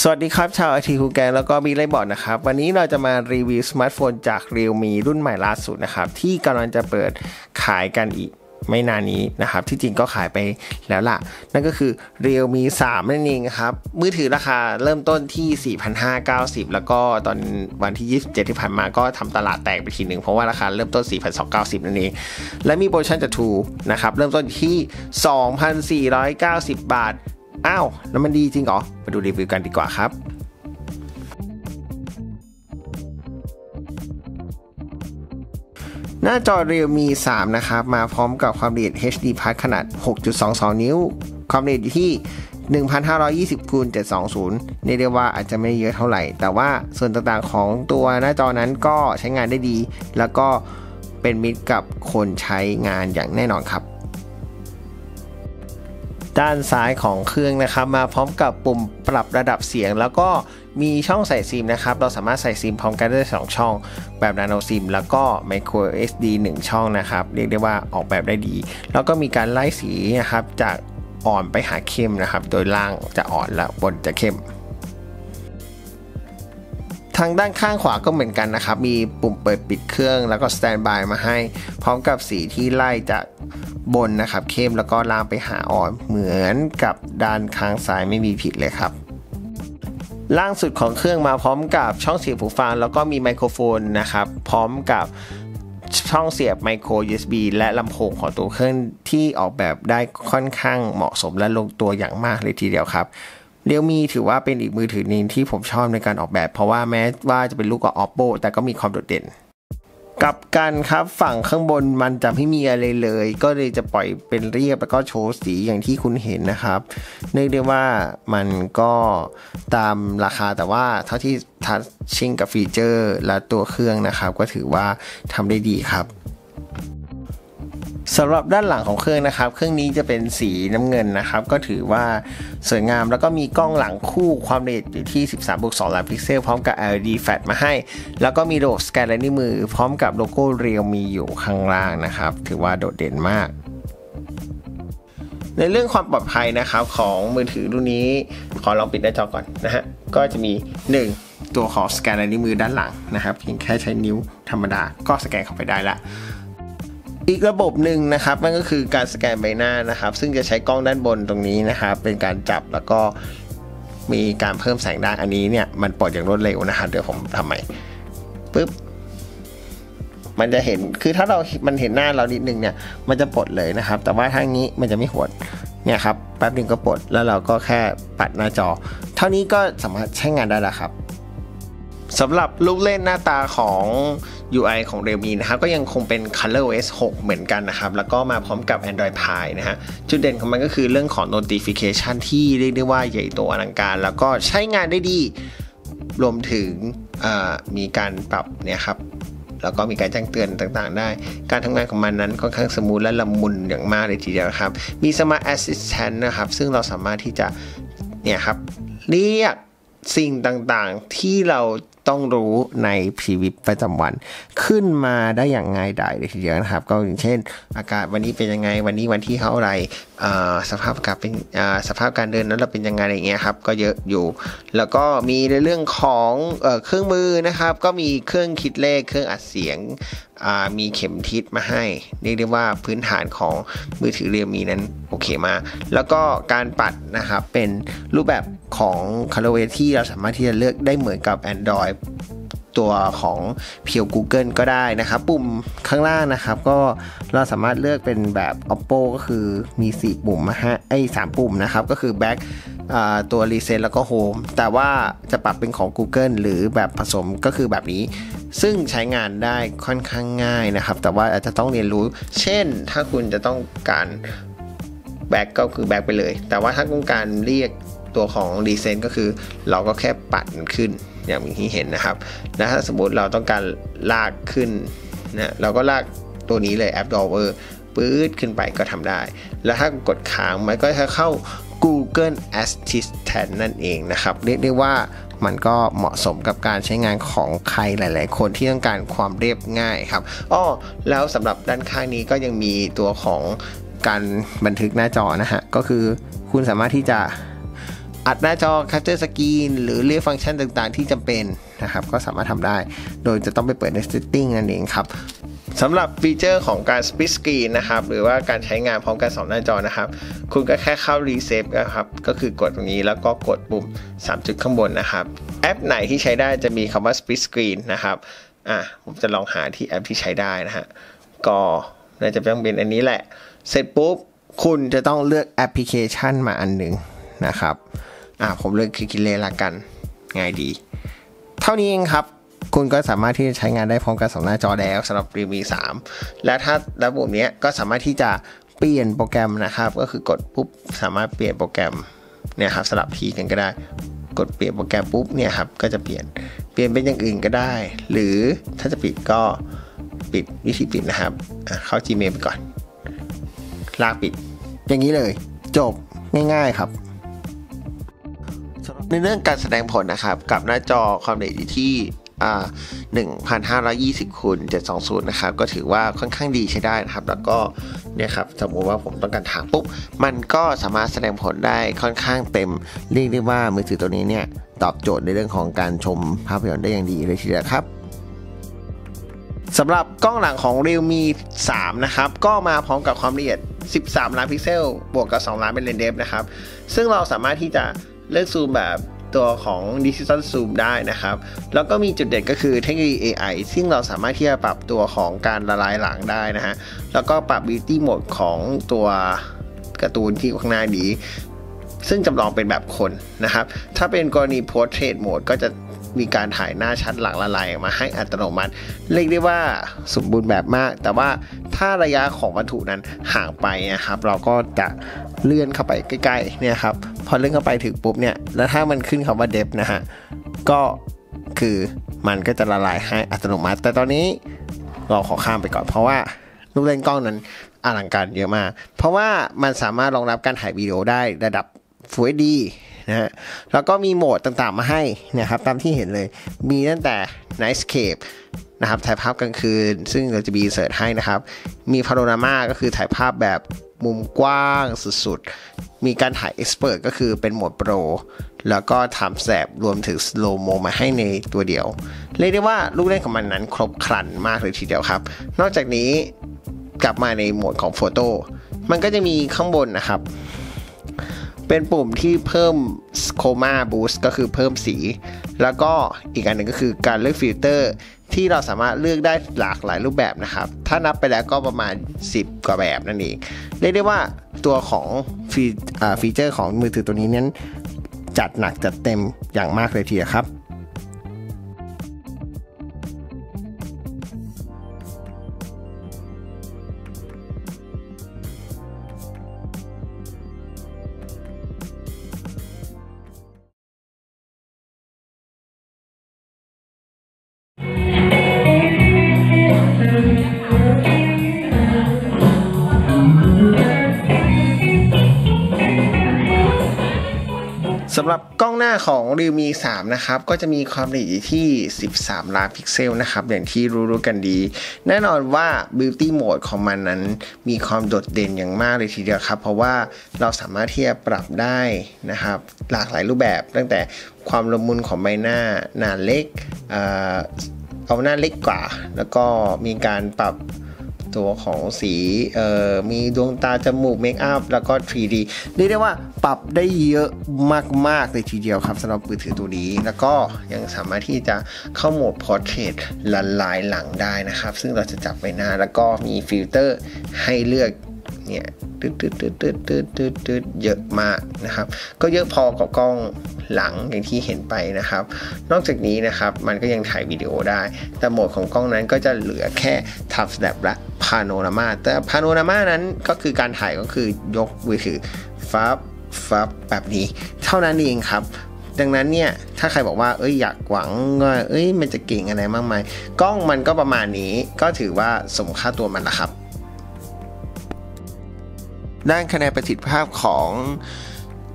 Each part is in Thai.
สวัสดีครับชาวไอทีคูแกงแล้วก็บีไลบอร์ดนะครับ วันนี้เราจะมารีวิวสมาร์ทโฟนจาก Realme รุ่นใหม่ล่าสุดนะครับ ที่กำลังจะเปิดขายกันอีกไม่นานนี้นะครับ ที่จริงก็ขายไปแล้วล่ะ นั่นก็คือ Realme 3 นั่นเองครับ มือถือราคาเริ่มต้นที่ 4,590 แล้วก็ตอนวันที่ 27 ที่ผ่านมาก็ทำตลาดแตกไปทีหนึ่งเพราะว่าราคาเริ่มต้น 4,290 นั่นเอง และมีโปรโมชั่นจากทูนะครับ เริ่มต้นที่ 2,490 บาท อ้าว แล้วมันดีจริงเหรอ มาดูรีวิวกันดีกว่าครับหน้าจอ Realme 3 นะครับ มาพร้อมกับความละเอียด HD Plus ขนาด 6.22 นิ้ว ความละเอียดอยู่ที่ 1520คูณ720ในเรียกว่าอาจจะไม่เยอะเท่าไหร่ แต่ว่าส่วนต่างๆของตัวหน้าจอนั้นก็ใช้งานได้ดี แล้วก็เป็นมิตรกับคนใช้งานอย่างแน่นอนครับ ด้านซ้ายของเครื่องนะครับ มาพร้อมกับปุ่มปรับระดับเสียง แล้วก็มีช่องใส่ซิมนะครับ เราสามารถใส่ซิมพร้อมกันได้2ช่อง แบบนาโนซิมแล้วก็ micro SD 1 ช่องนะครับ เรียกได้ว่าออกแบบได้ดี แล้วก็มีการไล่สีนะครับจากอ่อนไปหาเข้มนะครับ โดยล่างจะอ่อนและบนจะเข้ม ทางด้านข้างขวาก็เหมือนกันนะครับ มีปุ่มเปิดปิดเครื่องแล้วก็สแตนบายมาให้ พร้อมกับสีที่ไล่จากบนนะครับ เข้มแล้วก็ล่างไปหาอ่อนเหมือนกับด้านข้างซ้ายไม่มีผิดเลยครับล่างสุดของเครื่องมาพร้อมกับช่องเสียบหูฟังแล้วก็มีไมโครโฟนนะครับ พร้อมกับช่องเสียบไมโคร USB และลำโพงของตัวเครื่องที่ออกแบบได้ค่อนข้างเหมาะสมและลงตัวอย่างมากเลยทีเดียวครับ เรียวมีถือว่าเป็นอีกมือถือหนึงที่ผมชอบในการออกแบบ เพราะว่าแม้ว่าจะเป็นลูกกับ Oppo แต่ก็มีความโดดเด่นกับกันครับฝั่งข้างบนมันจะไม่มีอะไรเลย ก็เลยจะปล่อยเป็นเรียบแล้วก็โชว์สีอย่างที่คุณเห็นนะครับเนื่องได้ว่ามันก็ตามราคาแต่ว่าเท่าที่ทัชชิ่งกับฟีเจอร์และตัวเครื่องนะครับ ก็ถือว่าทำได้ดีครับ สำหรับด้านหลังของเครื่องนะครับ เครื่องนี้จะเป็นสีน้ำเงินนะครับ ก็ถือว่าสวยงามแล้วก็มีกล้องหลังคู่ความละเอียดอยู่ที่ 13บวก2ล้านพิกเซลพร้อมกับ LED flash มาให้ แล้วก็มีระบบสแกนลายนิ้วมือ พร้อมกับโลโก้เรียวมีอยู่ข้างล่างนะครับ ถือว่าโดดเด่นมากในเรื่องความปลอดภัยนะครับของมือถือรุ่นนี้ ขอลองปิดหน้าจอก่อนนะฮะ ก็จะมี 1 ตัวของสแกนลายนิ้วมือด้านหลังนะครับ เพียงแค่ใช้นิ้วธรรมดาก็สแกนเข้าไปได้ละ อีกระบบหนึ่งนะครับนั่นก็คือการสแกนใบหน้านะครับ ซึ่งจะใช้กล้องด้านบนตรงนี้นะครับ เป็นการจับแล้วก็มีการเพิ่มแสงด้านอันนี้เนี่ยมันปลดอย่างรวดเร็วนะครับเดี๋ยวผมทำใหม่ปึ๊บมันจะเห็นคือถ้าเรามันเห็นหน้าเรานิดนึงเนี่ยมันจะปลดเลยนะครับ แต่ว่าทางนี้มันจะไม่หดเนี่ยครับแป๊บนึงก็ปลดแล้วเราก็แค่ปัดหน้าจอ เท่านี้ก็สามารถใช้งานได้แล้วครับสำหรับลูกเล่นหน้าตาของ UI ของ Realme นะครับก็ยังคงเป็น ColorOS 6 เหมือนกันนะครับ แล้วก็มาพร้อมกับ Android Pie นะฮะจุดเด่นของมันก็คือเรื่องของ notification ที่เรียกได้ว่าใหญ่โตอลังการ แล้วก็ใช้งานได้ดี รวมถึงมีการปรับเนี่ยครับแล้วก็มีการแจ้งเตือนต่างๆ ได้ การทำงานของมันนั้นค่อนข้างสมูทและละมุนอย่างมากเลยทีเดียวครับ มี Smart Assistant นะครับ ซึ่งเราสามารถที่จะเนี่ยครับเรียกสิ่งต่างๆที่เรา ต้องรู้ในชีวิตประจำวัน ขึ้นมาได้อย่างง่ายดายเลยทีเดียวนะครับ ก็อย่างเช่น อากาศวันนี้เป็นยังไง วันนี้วันที่เท่าไรสภาพอากาศเป็นสภาพการเดินนั้นเราเป็นยังไงอะไรเงี้ยครับก็เยอะอยู่ แล้วก็มีในเรื่องของเอเครื่องมือนะครับ ก็มีเครื่องคิดเลขเครื่องอัดเสียงมีเข็มทิศมาให้เรียกได้ว่าพื้นฐานของมือถือเรียมีนั้นโอเคมา แล้วก็การปัดนะครับเป็นรูปแบบ ของคาร์เวที่เราสามารถที่จะเลือกได้เหมือนกับ Android ตัวของเพียว Google ก็ได้นะครับปุ่มข้างล่างนะครับ ก็เราสามารถเลือกเป็นแบบ Oppo ก็คือมี 4 ปุ่มนะฮะไอ้สปุ่มนะครับ ก็คือ Back ตัว Reset แล้วก็ Home แต่ว่าจะปรับเป็นของ Google หรือแบบผสมก็คือแบบนี้ ซึ่งใช้งานได้ค่อนข้างง่ายนะครับ แต่ว่าอาจจะต้องเรียนรู้ เช่น ถ้าคุณจะต้องการแบ็กก็คือแบ็กไปเลย แต่ว่าถ้าต้องการเรียก ตัวของรีเซนก็คือ เราก็แค่ปัดขึ้นอย่างที่เห็นนะครับนะถ้าสมมติเราต้องการลากขึ้นนะเราก็ลากตัวนี้เลยแอปดอเวอร์ปื๊ดขึ้นไปก็ทำได้ แล้วถ้ากดค้างมันก็จะเข้า Google Assistant นั่นเองนะครับ เรียกได้ว่ามันก็เหมาะสมกับการใช้งานของใครหลาย ๆ คนที่ต้องการความเรียบง่ายครับอ้อแล้วสำหรับด้านข้างนี้ก็ยังมีตัวของการบันทึกหน้าจอนะฮะ ก็คือคุณสามารถที่จะ อัดหน้าจอ Capture Screen หรือเรียกฟังก์ชันต่างๆ ที่จำเป็นนะครับ ก็สามารถทำได้ โดยจะต้องไปเปิดใน Setting นั่นเองครับสำหรับฟีเจอร์ของการ Split Screen นะครับ หรือว่าการใช้งานพร้อมกัน2หน้าจอนะครับ คุณก็แค่เข้า Reset นะครับ ก็คือกดตรงนี้แล้วก็กดปุ่ม 3 จุดข้างบนนะครับ แอปไหนที่ใช้ได้จะมีคำว่า Split Screen นะครับ อะ ผมจะลองหาที่แอปที่ใช้ได้นะฮะ ก็น่าจะต้องเป็นอันนี้แหละ เสร็จปุ๊บ คุณจะต้องเลือกแอปพลิเคชันมาอันหนึ่งนะครับ อะผมเลือกคลิกเลละกัน ง่ายดี เท่านี้เองครับ คุณก็สามารถที่จะใช้งานได้พร้อมกันสองหน้าจอแล้วสำหรับ Realme 3 และถ้าระบบนี้ก็สามารถที่จะเปลี่ยนโปรแกรมนะครับ ก็คือกดปุ๊บสามารถเปลี่ยนโปรแกรมเนี่ยครับสลับทีกันก็ได้กดเปลี่ยนโปรแกรมปุ๊บเนี่ยครับก็จะเปลี่ยนเปลี่ยนเป็นอย่างอื่นก็ได้ หรือถ้าจะปิดก็ปิดวิธีปิดนะครับ เข้า Gmail ไปก่อน ลากปิด อย่างนี้เลย จบง่ายๆครับ ในเรื่องการแสดงผลนะครับ กับหน้าจอความละเอียดที่1,520คูณ720 นะครับ ก็ถือว่าค่อนข้างดีใช้ได้นะครับ แล้วก็เนี่ยครับ สมมติว่าผมต้องการถางปุ๊บ มันก็สามารถแสดงผลได้ค่อนข้างเต็ม เรียกได้ว่ามือถือตัวนี้เนี่ย ตอบโจทย์ในเรื่องของการชมภาพยนตร์ได้อย่างดีเลยทีเดียวครับสำหรับกล้องหลังของ Realme 3 นะครับ ก็มาพร้อมกับความละเอียด 13 ล้านพิกเซล บวกกับ 2 ล้านเป็นเลนส์เดฟนะครับ ซึ่งเราสามารถที่จะ เลือกซูมแบบตัวของดิจิตอลซูมได้นะครับ แล้วก็มีจุดเด่นก็คือเทคโนโลยี AI ซึ่งเราสามารถที่จะปรับตัวของการละลายหลังได้นะฮะ แล้วก็ปรับ Beauty Mode ของตัวการ์ตูนที่ข้างหน้านี้ ซึ่งจำลองเป็นแบบคนนะครับ ถ้าเป็นกรณี Portrait Mode ก็จะ มีการถ่ายหน้าชัดหลังละลายมาให้อัตโนมัติ เรียกได้ว่าสมบูรณ์แบบมาก แต่ว่าถ้าระยะของวัตถุนั้นห่างไปนะครับ เราก็จะเลื่อนเข้าไปใกล้ๆเนี่ยครับพอเลื่อนเข้าไปถึงปุ๊บเนี่ยแล้วถ้ามันขึ้นคำว่าเดฟนะฮะก็คือมันก็จะละลายให้อัตโนมัติ แต่ตอนนี้เราขอข้ามไปก่อนเพราะว่ารูปเล่นกล้องนั้นอลังการเยอะมาก เพราะว่ามันสามารถรองรับการถ่ายวิดีโอได้ระดับ Full HD นะฮะ แล้วก็มีโหมดต่างๆมาให้นะครับตามที่เห็นเลย มีตั้งแต่ Night Scape นะครับถ่ายภาพกลางคืน ซึ่งเราจะมีเสิร์ชให้นะครับ มีพาโนรามาก็คือถ่ายภาพแบบมุมกว้างสุดๆ มีการถ่าย Expert ก็คือเป็นโหมดโปร แล้วก็ทำแสบรวมถึง Slow Mo มาให้ในตัวเดียว เรียกได้ว่าลูกเล่นของมันนั้นครบครันมากเลยทีเดียวครับ นอกจากนี้กลับมาในโหมดของโฟโต้มันก็จะมีข้างบนนะครับ เป็นปุ่มที่เพิ่มโคมาบูสต์ก็คือเพิ่มสี แล้วก็อีกอันหนึ่งก็คือการเลือกฟิลเตอร์ที่เราสามารถเลือกได้หลากหลายรูปแบบนะครับ ถ้านับไปแล้วก็ประมาณ 10 กว่าแบบนั่นเองเรียกได้ว่าตัวของฟีฟีเจอร์ของมือถือตัวนี้นั้นจัดหนักจัดเต็มอย่างมากเลยทีเดียวครับ สำหรับกล้องหน้าของ Realme 3 นะครับ ก็จะมีความละเอียดที่ 13 ล้านพิกเซลนะครับ อย่างที่รู้ๆกันดี แน่นอนว่า Beauty Mode ของมันนั้น มีความโดดเด่นอย่างมากเลยทีเดียวครับ เพราะว่าเราสามารถที่จะปรับได้นะครับ หลากหลายรูปแบบตั้งแต่ความละมุนของใบหน้า หน้าเล็ก เอาหน้าเล็กกว่า แล้วก็มีการปรับ ตัวของสีมีดวงตาจมูกเมคอัพแล้วก็ 3D เรียกได้ว่าปรับได้เยอะมากๆเลยทีเดียวครับสำหรับมือถือตัวนี้ แล้วก็ยังสามารถที่จะเข้าโหมด Portrait ละลายหลังได้นะครับ ซึ่งเราจะจับไปหน้าแล้วก็มีฟิลเตอร์ให้เลือก เนี่ยตืดตืดตืดตืดตืดตืดตืดเยอะมากนะครับ ก็เยอะพอกับกล้องหลังอย่างที่เห็นไปนะครับ นอกจากนี้นะครับมันก็ยังถ่ายวิดีโอได้ แต่โหมดของกล้องนั้นก็จะเหลือแค่ทับสแนปและพาโนรามาแต่พาโนรามานั้นก็คือการถ่ายก็คือยกมือถือฟับฟับแบบนี้ เท่านั้นเองครับดังนั้นเนี่ยถ้าใครบอกว่าเอ้ยอยากหวังว่าเอ้ยมันจะเก่งอะไรมากมายกล้องมันก็ประมาณนี้ก็ถือว่าสมค่าตัวมันละครับ ด้านคะแนนประสิทธิภาพของ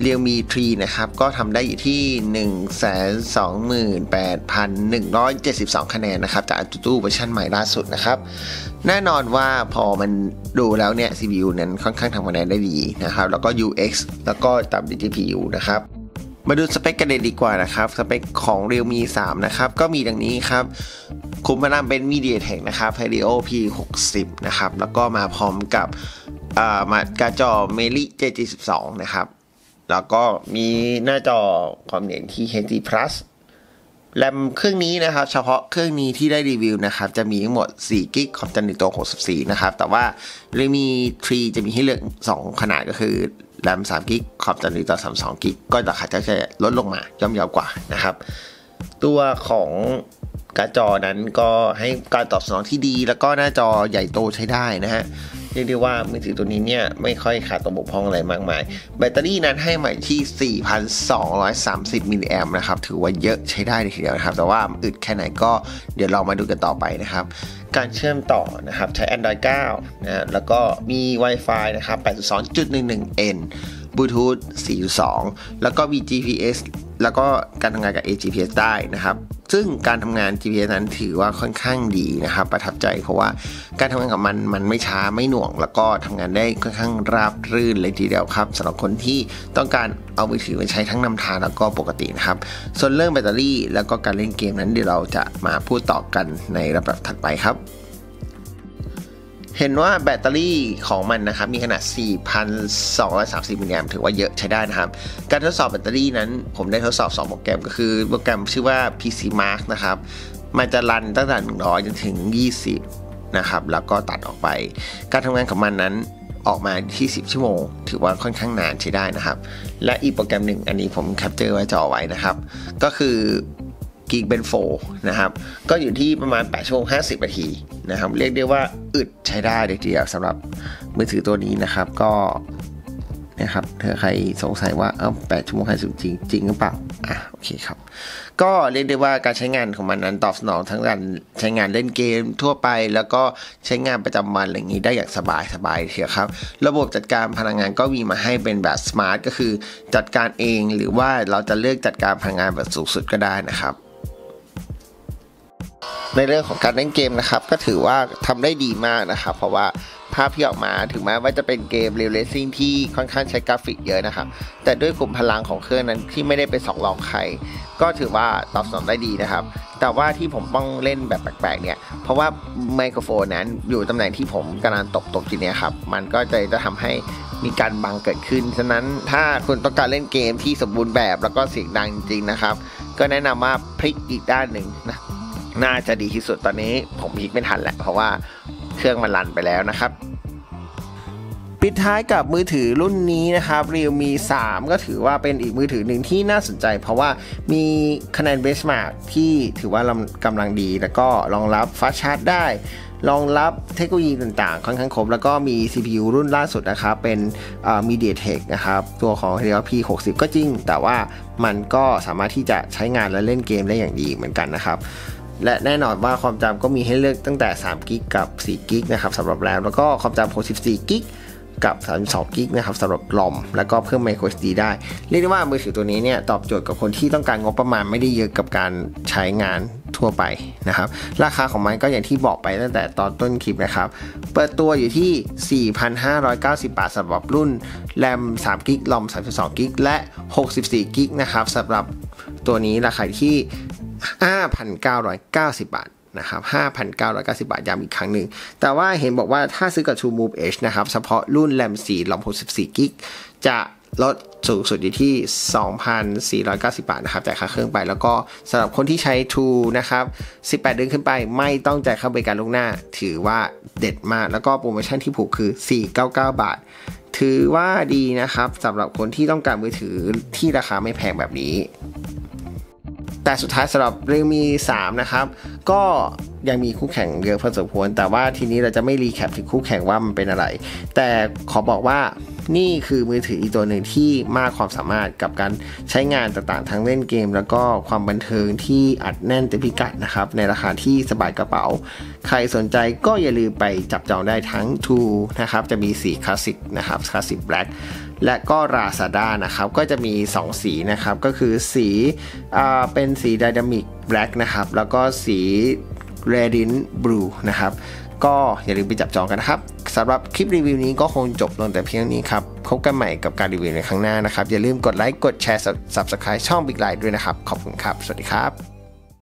เรียวมีทรีนะครับ ก็ทำได้อยู่ที่ 128,172 คะแนนนะครับ จากจูตูเวอร์ชันใหม่ล่าสุดนะครับ แน่นอนว่าพอมันดูแล้วเนี่ย CPU นั้นค่อนข้างทำคะแนนได้ดีนะครับ แล้วก็ UX แล้วก็ตาม GPU นะครับมาดูสเปคกันเลยดีกว่านะครับ สเปคของ Realme 3 นะครับ ก็มีดังนี้ครับ คุมพลังเป็น MediaTek นะครับ Helio P60 นะครับ แล้วก็มาพร้อมกับามาการจอ Meli J72 นะครับ แล้วก็มีหน้าจอความเด่นที่ HD Plus แรมเครื่องนี้นะครับ เฉพาะเครื่องนี้ที่ได้รีวิวนะครับ จะมีทั้งหมด4กิกความจำในตัว 64 นะครับ แต่ว่าเรมี 3 จะมีให้เลือก 2 ขนาดก็คือแรม3กิกความจำในตัว 32กิกก็ราคาจะลดลงมาย่อมเยาวกว่านะครับ ตัวของการ์ดจอนั้นก็ให้การตอบสนองที่ดี แล้วก็หน้าจอใหญ่โตใช้ได้นะฮะ เรียกได้ว่ามือถือตัวนี้เนี่ยไม่ค่อยขาดตัวบกพร่องอะไรมากมาย แบตเตอรี่นั้นให้ใหมาที่ 4,230มิลลิแอมนะครับถือว่าเยอะใช้ได้เลยทีเดียวนะครับ แต่ว่าอึดแค่ไหนก็เดี๋ยวเรามาดูกันต่อไปนะครับ การเชื่อมต่อนะครับใช้ Android 9นะแล้วก็มี Wi-Fi นะครับ 8.2.11n Bluetooth 4.2 แล้วก็มี GPS แล้วก็การทำงานกับ AGPS ได้นะครับ ซึ่งการทำงาน GPS นั้นถือว่าค่อนข้างดีนะครับ ประทับใจเพราะว่าการทำงานกับมันมันไม่ช้าไม่หน่วง แล้วก็ทำงานได้ค่อนข้างราบรื่นเลยทีเดียวครับสำหรับคนที่ต้องการเอามือถือมาใช้ทั้งนำทางแล้วก็ปกตินะครับ ส่วนเรื่องแบตเตอรี่ แล้วก็การเล่นเกมนั้นเดี๋ยวเราจะมาพูดต่อกันในลำดับถัดไปครับ เห็นว่าแบตเตอรี่ของมันนะครับมีขนาด 4,230มิลลิแอมถือว่าเยอะใช้ได้นะครับ การทดสอบแบตเตอรี่นั้น ผมได้ทดสอบ 2 โปรแกรมก็คือโปรแกรมชื่อว่า PC Mark นะครับ มันจะรันตั้งแต่ 100 จนถึง 20 นะครับ แล้วก็ตัดออกไป การทำงานของมันนั้นออกมาที่ 10 ชั่วโมง ถือว่าค่อนข้างนานใช้ได้นะครับ และอีกโปรแกรมหนึ่งอันนี้ผมแคปเจอร์ไว้จอไว้นะครับ ก็คือ กิกเบนโฟนะครับก็อยู่ที่ประมาณ8ชั่วโมง50นาทีนะครับเรียกได้ว่าอึดใช้ได้เลยทีเดียวสำหรับมือถือตัวนี้นะครับก็นะครับถ้าใครสงสัยว่าเออแปดชั่วโมงห้าสิบจริงจริงหรือเปล่าอะโอเคครับ ก็เรียกได้ว่าการใช้งานของมันนั้นตอบสนองทั้งการใช้งานเล่นเกมทั่วไป แล้วก็ใช้งานประจำวันอะไรอย่างนี้ได้อย่างสบายสบายเทียวครับ ระบบจัดการพลังงานก็มีมาให้เป็นแบบสมาร์ทก็คือจัดการเองหรือว่าเราจะเลือกจัดการพลังงานแบบสูงสุดก็ได้นะครับ ในเรื่องของการเล่นเกมนะครับ ก็ถือว่าทำได้ดีมากนะครับ เพราะว่าภาพที่ออกมาถึงแม้ว่าจะเป็นเกมเรลเลสซิ่งที่ค่อนข้างใช้กราฟิกเยอะนะครับ แต่ด้วยกลุ่มพลังของเครื่องนั้นที่ไม่ได้เป็นสองรองใคร ก็ถือว่าตอบสนองได้ดีนะครับ แต่ว่าที่ผมต้องเล่นแบบแปลกๆเนี่ย เพราะว่าไมโครโฟนนั้นอยู่ตำแหน่งที่ผมกำลังตกตกทีเนี้ยครับ มันก็จะจะทำให้มีการบังเกิดขึ้น ฉะนั้นถ้าคุณต้องการเล่นเกมที่สมบูรณ์แบบแล้วก็เสียงดังจริงๆนะครับ ก็แนะนำว่าพลิกอีกด้านหนึ่งนะ น่าจะดีที่สุดตอนนี้ผมพิกไม่ทันแหละ เพราะว่าเครื่องมันรันไปแล้วนะครับปิดท้ายกับมือถือรุ่นนี้นะครับ Realme 3 ก็ถือว่าเป็นอีกมือถือหนึ่งที่น่าสนใจ เพราะว่ามีคะแนนเบสมาร์กที่ถือว่ากำลังดี แล้วก็รองรับฟาชาร์จได้ รองรับเทคโนโลยีต่างๆ ค่อนข้างครบ แล้วก็มี CPU รุ่นล่าสุดนะครับ เป็น MediaTek นะครับ ตัวของ Helio P60 ก็จริง แต่ว่ามันก็สามารถที่จะใช้งานและเล่นเกมได้อย่างดีเหมือนกันนะครับ และแน่นอนว่าความจำก็มีให้เลือกตั้งแต่3กิกกับ4กิกนะครับสำหรับแรมแล้วก็ความจำ64กิกกับ 32กิกนะครับสำหรับลอม แล้วก็เพิ่ม micro SD ได้ เรียกได้ว่ามือถือตัวนี้เนี่ยตอบโจทย์กับคนที่ต้องการงบประมาณไม่ได้เยอะกับการใช้งานทั่วไปนะครับ ราคาของมันก็อย่างที่บอกไปตั้งแต่ตอนต้นคลิปนะครับ เปิดตัวอยู่ที่ 4,590 บาทสำหรับรุ่นแรม3กิกลอม32กิกและ 64กิกนะครับสำหรับตัวนี้ราคาที่ 5,990 บาทนะครับ5,990 บาทย้ำอีกครั้งหนึ่ง แต่ว่าเห็นบอกว่าถ้าซื้อกับ True Move Edge นะครับ เฉพาะรุ่นแรม4ลอม64กิกจะลดสูงสุดอยู่ที่ 2,490 บาทนะครับจ่ายค่าเครื่องไป แล้วก็สำหรับคนที่ใช้ True นะครับ 18 เดือนขึ้นไปไม่ต้องจ่ายค่าบริการล่วงหน้า ถือว่าเด็ดมาก แล้วก็โปรโมชั่นที่ผูกคือ 499 บาท ถือว่าดีนะครับสำหรับคนที่ต้องการมือถือที่ราคาไม่แพงแบบนี้ แต่สุดท้ายสำหรับเรื่องมี3นะครับ ก็ยังมีคู่แข่งเยอะพอสมควร แต่ว่าทีนี้เราจะไม่รีแคปถึงคู่แข่งว่ามันเป็นอะไร แต่ขอบอกว่านี่คือมือถืออีกตัวหนึ่งที่มากความสามารถกับการใช้งานต่างๆ ทั้งเล่นเกม แล้วก็ความบันเทิงที่อัดแน่นเต็มพิกัดนะครับ ในราคาที่สบายกระเป๋า ใครสนใจก็อย่าลืมไปจับจองได้ทั้ง True นะครับ จะมีสีคลาสสิกนะครับคลาสสิกแบล็ก และก็ราซาด้านะครับ ก็จะมี 2 สีนะครับ ก็คือสีเป็นสีไดนามิกแบล็กนะครับ แล้วก็สีเรดินบลูนะครับก็อย่าลืมไปจับจองกันนะครับสำหรับคลิปรีวิวนี้ก็คงจบลงแต่เพียงนี้ครับพบกันใหม่กับการรีวิวในครั้งหน้านะครับ อย่าลืมกดไลค์กดแชร์ subscribe ช่อง Big Light ด้วยนะครับ ขอบคุณครับ สวัสดีครับ